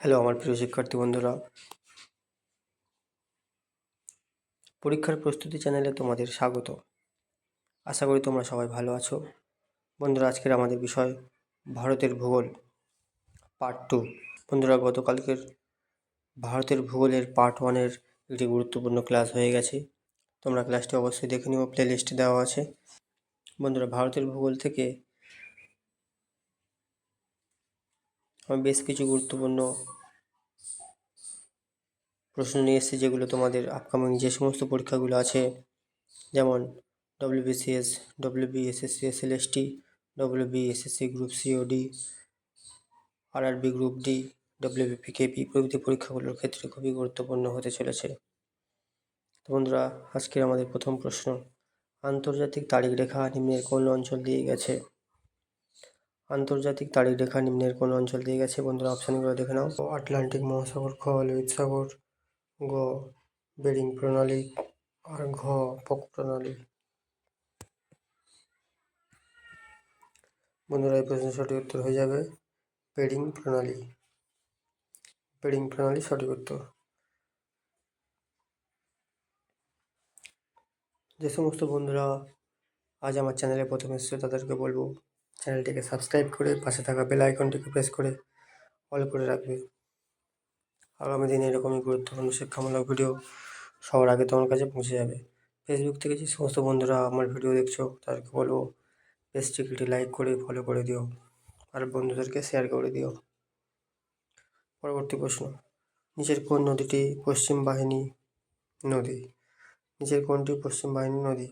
Hello আমার প্রিয় শিক্ষার্থী বন্ধুরা। পরীক্ষার প্রস্তুতি চ্যানেলে তোমাদের স্বাগত। আশা করি তোমরা সবাই ভালো আছো। বন্ধুরা, আজকের আমাদের বিষয় ভারতের ভূগোল পার্ট টু বন্ধুরা, গতকালকের ভারতের ভূগোলের পার্ট ওয়ানের একটি গুরুত্বপূর্ণ ক্লাস হয়ে গেছে। তোমরা ক্লাসটি অবশ্যই দেখে নিও প্লে লিস্টে দেওয়া আছে। বন্ধুরা, ভারতের ভূগোল থেকে আমি বেশ কিছু গুরুত্বপূর্ণ প্রশ্ন নিয়ে এসেছি যেগুলো তোমাদের আপকামিং যে সমস্ত পরীক্ষাগুলো আছে, যেমন WBCS WBSSC SLST WBSSC group COD RRB group D WBPKP প্রভৃতি পরীক্ষাগুলোর ক্ষেত্রে খুবই গুরুত্বপূর্ণ হতে চলেছে। তো বন্ধুরা, আজকের আমাদের প্রথম প্রশ্ন, আন্তর্জাতিক তারিখ রেখা নিম্নের কোন অঞ্চল দিয়ে গেছে? আন্তর্জাতিক তারিখ রেখা নিম্নের কোন অঞ্চল দিয়ে গেছে? বন্ধুরা অপশানগুলো দেখে নাও। আটলান্টিক মহাসাগর, খ, লোহিত সাগর, গ, বেরিং প্রণালী, আর ঘ, পক প্রণালী। বন্ধুরা, এই প্রশ্নের সঠিক উত্তর হয়ে যাবে বেরিং প্রণালী। বেরিং প্রণালী সঠিক উত্তর। যে সমস্ত বন্ধুরা আজ আমার চ্যানেলে প্রথম এসেছে, তাদেরকে বলব চ্যানেলটিকে সাবস্ক্রাইব করে পাশে থাকা বেল আইকনটিকে প্রেস করে অল করে রাখবে। আগামী দিনে এরকমই গুরুত্বপূর্ণ শিক্ষামূলক ভিডিও সবার আগে তোমার কাছে পৌঁছে যাবে। ফেসবুক থেকে যে সমস্ত বন্ধুরা আমার ভিডিও দেখছ, তাদেরকে বলব পেজটিকে একটি লাইক করে ফলো করে দিও আর বন্ধুদেরকে শেয়ার করে দিও। পরবর্তী প্রশ্ন, নিচের কোন নদীটি পশ্চিম বাহিনী নদী? নিচের কোনটি পশ্চিম বাহিনী নদী?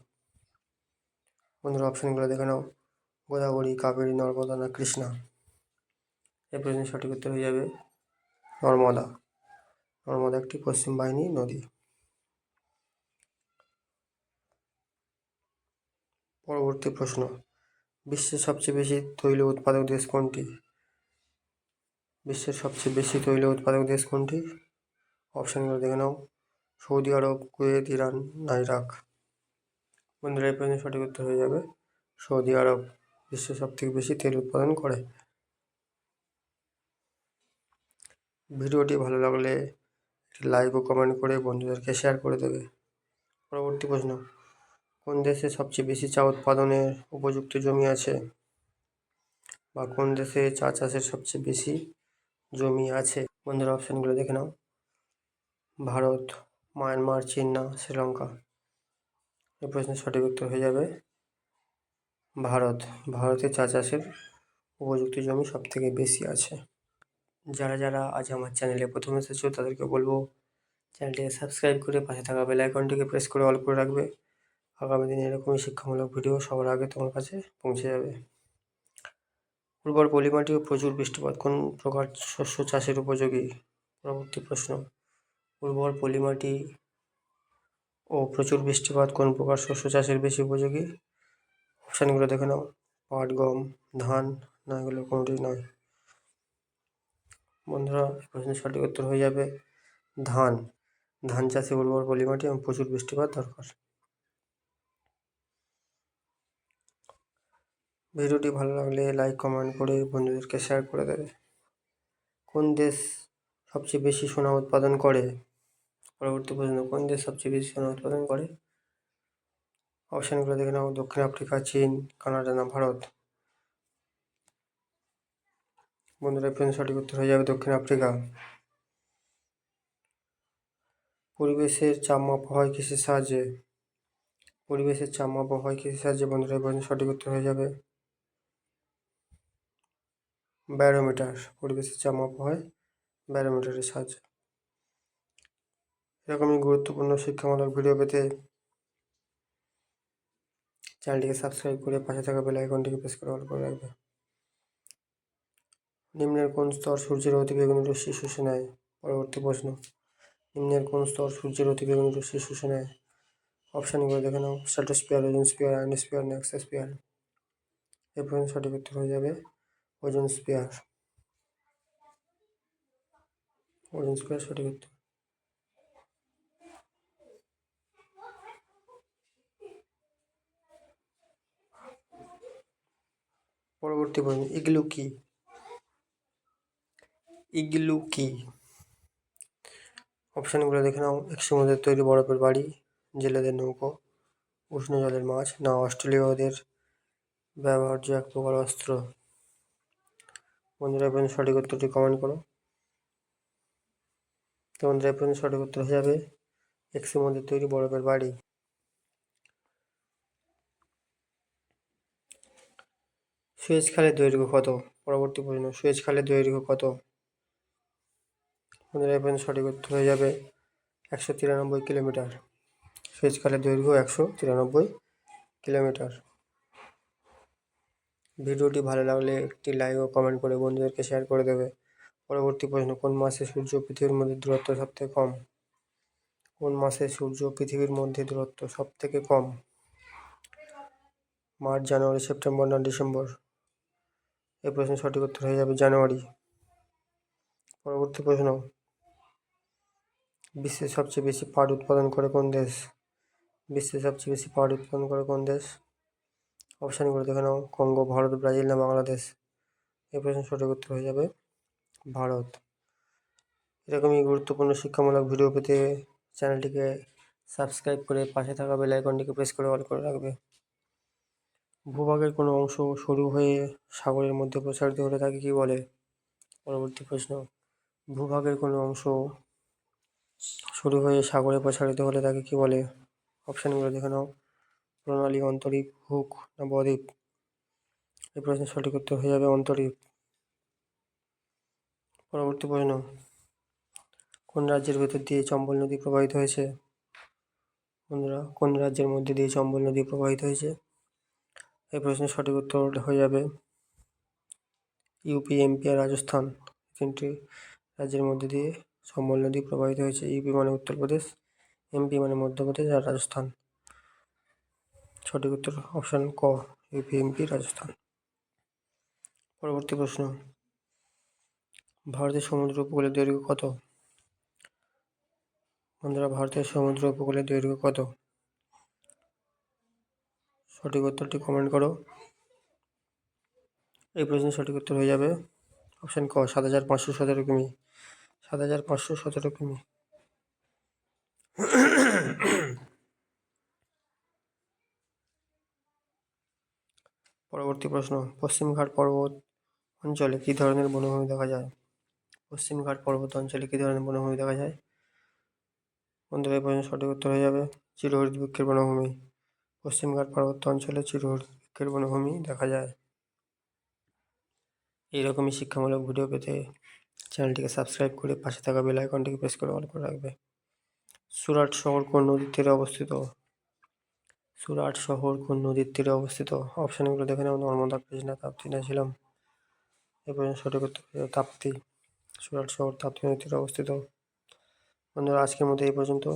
বন্ধুরা অপশানগুলো দেখে নাও। গোদাবরী, কাবেরী, নর্মদা না কৃষ্ণা? এই প্রশ্নের সঠিক উত্তর হয়ে যাবে নর্মদা। নর্মদা একটি পশ্চিম বাহিনী নদী। পরবর্তী প্রশ্ন, বিশ্বের সবচেয়ে বেশি তৈল উৎপাদক দেশ কোনটি? বিশ্বের সবচেয়ে বেশি তৈল উৎপাদক দেশ কোনটি? অপশানগুলো দেখে নাও। সৌদি আরব, কুয়েত, ইরান না ইরাক? বন্ধুরা এই প্রশ্নের সঠিক উত্তর হয়ে যাবে সৌদি আরব। বিশ্বের সবথেকে বেশি তেল উৎপাদন করে। ভিডিওটি ভালো লাগলে একটি লাইক ও কমেন্ট করে বন্ধুদেরকে শেয়ার করে দেবে। পরবর্তী প্রশ্ন, কোন দেশে সবচেয়ে বেশি চা উৎপাদনের উপযুক্ত জমি আছে? বা কোন দেশে চা চাষের সবচেয়ে বেশি জমি আছে? বন্ধুরা অপশানগুলো দেখে নাও। ভারত, মায়ানমার, চীন না শ্রীলঙ্কা? এই প্রশ্নের সঠিক উত্তর হয়ে যাবে ভারত। ভারতে চা চাষের উপযুক্ত জমি সব থেকে বেশি আছে। যারা যারা আজ আমার চ্যানেলে প্রথম এসেছ, তাদেরকে বলব চ্যানেলটিকে সাবস্ক্রাইব করে পাশে থাকা বেল আইকনটিকে প্রেস করে অল করে রাখবে। আগামী দিনে এরকমই শিক্ষামূলক ভিডিও সবার আগে তোমার কাছে পৌঁছে যাবে। উর্বর পলিমাটি ও প্রচুর বৃষ্টিপাত। কোন প্রকার শস্য চাষের উপযোগী? পরবর্তী প্রশ্ন, উর্বর পলিমাটি ও প্রচুর বৃষ্টিপাত কোন প্রকার শস্য চাষের বেশি উপযোগী? অপশানগুলো দেখে নাও। পাট, গম, ধান, না এগুলো কোনোটি নয়। বন্ধুরা প্রশ্নের সঠিক উত্তর হয়ে যাবে ধান। ধান চাষে উর্বর পলিমাটি এবং প্রচুর বৃষ্টিপাত দরকার। ভিডিওটি ভালো লাগলে লাইক, কমেন্ট করে বন্ধুদেরকে শেয়ার করে দেবে। কোন দেশ সবচেয়ে বেশি সোনা উৎপাদন করে? পরবর্তী প্রশ্ন, কোন দেশ সবচেয়ে বেশি সোনা উৎপাদন করে? অপশানগুলো দেখে নাও। দক্ষিণ আফ্রিকা, চীন, কানাডা না ভারত? বন্ধুরা প্রশ্ন সঠিক উত্তর হয়ে যাবে দক্ষিণ আফ্রিকা। পরিবেশের চাপ মাপা হয় কিসের সাহায্যে? পরিবেশের চাপ মাপা হয় কিসের সাহায্যে? বন্ধুরা প্রশ্ন সঠিক উত্তর হয়ে যাবে ব্যারোমিটার। পরিবেশের চাপ মাপা হয় ব্যারোমিটারের সাহায্যে। এরকমই গুরুত্বপূর্ণ শিক্ষামূলক ভিডিও পেতে চ্যানেলটিকে সাবস্ক্রাইব করে পাশে থাকা বেল আইকনটিকে প্রেস করে অল করে রাখবে। নিম্নের কোন স্তর সূর্যের অতিবেগুনি রশ্মি শুষে নেয়? পরবর্তী প্রশ্ন। নিম্নের কোন স্তর সূর্যের অতিবেগুনি রশ্মি শুষে নেয়? অপশানগুলো দেখে নাও। Stratosphere ozone sphere ionosphere exosphere এই প্রশ্ন সঠিক উত্তর হয়ে যাবে ওজন স্পিয়ার ওজন স্পিয়ার সঠিক উত্তর। পরবর্তী প্রশ্ন ইগলু কি? ইগলু কি? অপশানগুলো দেখে নাও। এক সমুদ্রের তৈরি বরফের বাড়ি, জেলেদের নৌকো, উষ্ণ জলের মাছ, না অস্ট্রেলীয়দের ব্যবহার্য এক প্রকার অস্ত্র। বন্ধুরা এ পর্যন্ত সঠিক উত্তরটি কমেন্ট করো। তো বন্ধুরা এ পর্যন্ত সঠিক উত্তর হয়ে যাবে। এক্সের মধ্যে তৈরি বরফের বাড়ি। সুয়েজ খালের দৈর্ঘ্য কত? পরবর্তী প্রশ্ন, সুয়েজ খালের দৈর্ঘ্য কত? বন্ধুরা সঠিক উত্তর হয়ে যাবে একশো তিরানব্বই কিলোমিটার। সুয়েজ খালের দৈর্ঘ্য একশো তিরানব্বই কিলোমিটার। ভিডিওটি ভালো লাগলে একটি লাইক ও কমেন্ট করে বন্ধুদেরকে শেয়ার করে দেবে। পরবর্তী প্রশ্ন, কোন মাসে সূর্য পৃথিবীর মধ্যে দূরত্ব সবথেকে কম? কোন মাসে সূর্য পৃথিবীর মধ্যে দূরত্ব সবথেকে কম? মার্চ, জানুয়ারি, সেপ্টেম্বর না ডিসেম্বর? এই প্রশ্নের সঠিক উত্তর হয়ে যাবে জানুয়ারি। পরবর্তী প্রশ্ন। বিশ্বের সবচেয়ে বেশি পাট উৎপাদন করে কোন দেশ? বিশ্বের সবচেয়ে বেশি পাট উৎপাদন করে কোন দেশ? অপশানগুলো দেখে নাও। কঙ্গো, ভারত, ব্রাজিল না বাংলাদেশ? এই প্রশ্নের সঠিক উত্তর হয়ে যাবে ভারত। এরকমই গুরুত্বপূর্ণ শিক্ষামূলক ভিডিও পেতে চ্যানেলটিকে সাবস্ক্রাইব করে পাশে থাকা বেল আইকনটিকে প্রেস করে অল করে রাখবে। ভূভাগের কোনো অংশ সরু হয়ে সাগরের মধ্যে প্রসারিত হলে তাকে কী বলে? পরবর্তী প্রশ্ন। ভূভাগের কোনো অংশ সরু হয়ে সাগরে প্রসারিত হলে তাকে কী বলে? অপশানগুলো দেখে নাও। প্রণালী, অন্তরীপ, হুক না বদ্বীপ? এই প্রশ্নের সঠিক উত্তর হয়ে যাবে অন্তরীপ। পরবর্তী প্রশ্ন। কোন রাজ্যের ভেতর দিয়ে চম্বল নদী প্রবাহিত হয়েছে? বন্ধুরা, কোন রাজ্যের মধ্যে দিয়ে চম্বল নদী প্রবাহিত হয়েছে? এই প্রশ্নের সঠিক উত্তর হয়ে যাবে ইউপি, এমপি আর রাজস্থান। তিনটি রাজ্যের মধ্যে দিয়ে সম্বল নদী প্রবাহিত হয়েছে। ইউপি মানে উত্তরপ্রদেশ, এমপি মানে মধ্যপ্রদেশ আর রাজস্থান। সঠিক উত্তর অপশান ক, ইউপি, এমপি, রাজস্থান। পরবর্তী প্রশ্ন, ভারতের সমুদ্র উপকূলের দৈর্ঘ্য কত? বন্ধুরা, ভারতের সমুদ্র উপকূলের দৈর্ঘ্য কত? সঠিক উত্তরটি কমেন্ট করো। এই প্রশ্নের সঠিক উত্তর হয়ে যাবে। অপশান ক, সাত হাজার পাঁচশো সতেরো কিমি। সাত হাজার পাঁচশো সতেরো কিমি। পরবর্তী প্রশ্ন পশ্চিমঘাট পর্বত অঞ্চলে কী ধরনের বনভূমি দেখা যায়? পশ্চিমঘাট পর্বত অঞ্চলে কী ধরনের বনভূমি দেখা যায়? বন্ধুরা, এই প্রশ্নের সঠিক উত্তর হয়ে যাবে। চিরহরিত বৃক্ষের বনভূমি। পশ্চিমঘাট পার্বত্য অঞ্চলে চিরহরিত বৃক্ষের বনভূমি দেখা যায়। এইরকমই শিক্ষামূলক ভিডিও পেতে চ্যানেলটিকে সাবস্ক্রাইব করে পাশে থাকা বেল আইকনটিকে প্রেস করে অল করে রাখবে। সুরাট শহর কোন নদীর তীরে অবস্থিত? সুরাট শহর কোন নদীর তীরে অবস্থিত? অপশানগুলো দেখে নাও, নর্মদা কৃষ্ণা তাপ্তি না ছিলাম এরপর সঠিক উত্তর তাপ্তি। সুরাট শহর তাপ্তি নদীর তীরে অবস্থিত। বন্ধুরা, আজকের মধ্যে এই পর্যন্ত।